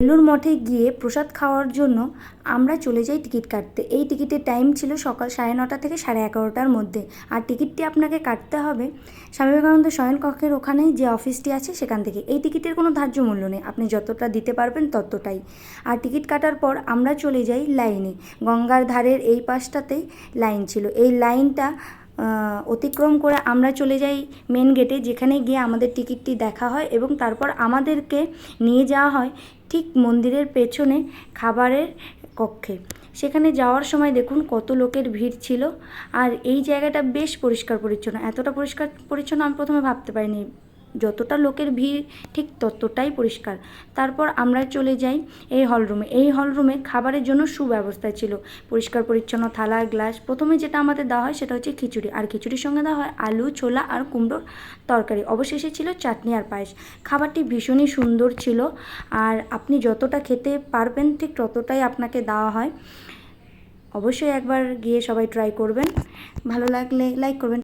বেলুর মঠে গিয়ে প্রসাদ খাওয়ার জন্য আমরা চলে যাই টিকিট কাটতে। এই টিকিটের টাইম ছিল সকাল সাড়ে নটা থেকে সাড়ে এগারোটার মধ্যে। আর টিকিটটি আপনাকে কাটতে হবে স্বামী বিবেকানন্দ শয়নকক্ষের ওখানেই যে অফিসটি আছে সেখান থেকে। এই টিকিটের কোনো ধার্য মূল্য নেই। আপনি যতটা দিতে পারবেন ততটাই। আর টিকিট কাটার পর আমরা চলে যাই লাইনে। গঙ্গার ধারের এই পাশটাতেই লাইন ছিল। এই লাইনটা অতিক্রম করে আমরা চলে যাই মেন গেটে যেখানে গিয়ে আমাদের টিকিটটি দেখা হয় এবং তারপর আমাদেরকে নিয়ে যাওয়া হয় ঠিক মন্দিরের পেছনে খাবারের কক্ষে। সেখানে যাওয়ার সময় দেখুন কত লোকের ভিড় ছিল। আর এই জায়গাটা বেশ পরিষ্কার পরিচ্ছন্ন। এতটা পরিষ্কার পরিচ্ছন্ন আমি প্রথমে ভাবতে পারিনি। যতটা লোকের ভিড়, ঠিক ততটাই পরিষ্কার। তারপর আমরা চলে যাই এই হলরুমে এই হলরুমে খাবারের জন্য সুব্যবস্থা ছিল। পরিষ্কার, পরিচ্ছন্ন থালা গ্লাস প্রথমে যেটা আমাদের দেওয়া হয় সেটা হচ্ছে খিচুড়ি। আর খিচুড়ির সঙ্গে দেওয়া হয় আলু, ছোলা আর কুমড়োর তরকারি। অবশেষে ছিল চাটনি আর পায়েস। খাবারটি ভীষণই সুন্দর ছিল। আর আপনি যতটা খেতে পারবেন, ঠিক ততটাই আপনাকে দেওয়া হয়। অবশ্যই একবার গিয়ে সবাই ট্রাই করবেন। ভালো লাগলে লাইক করবেন।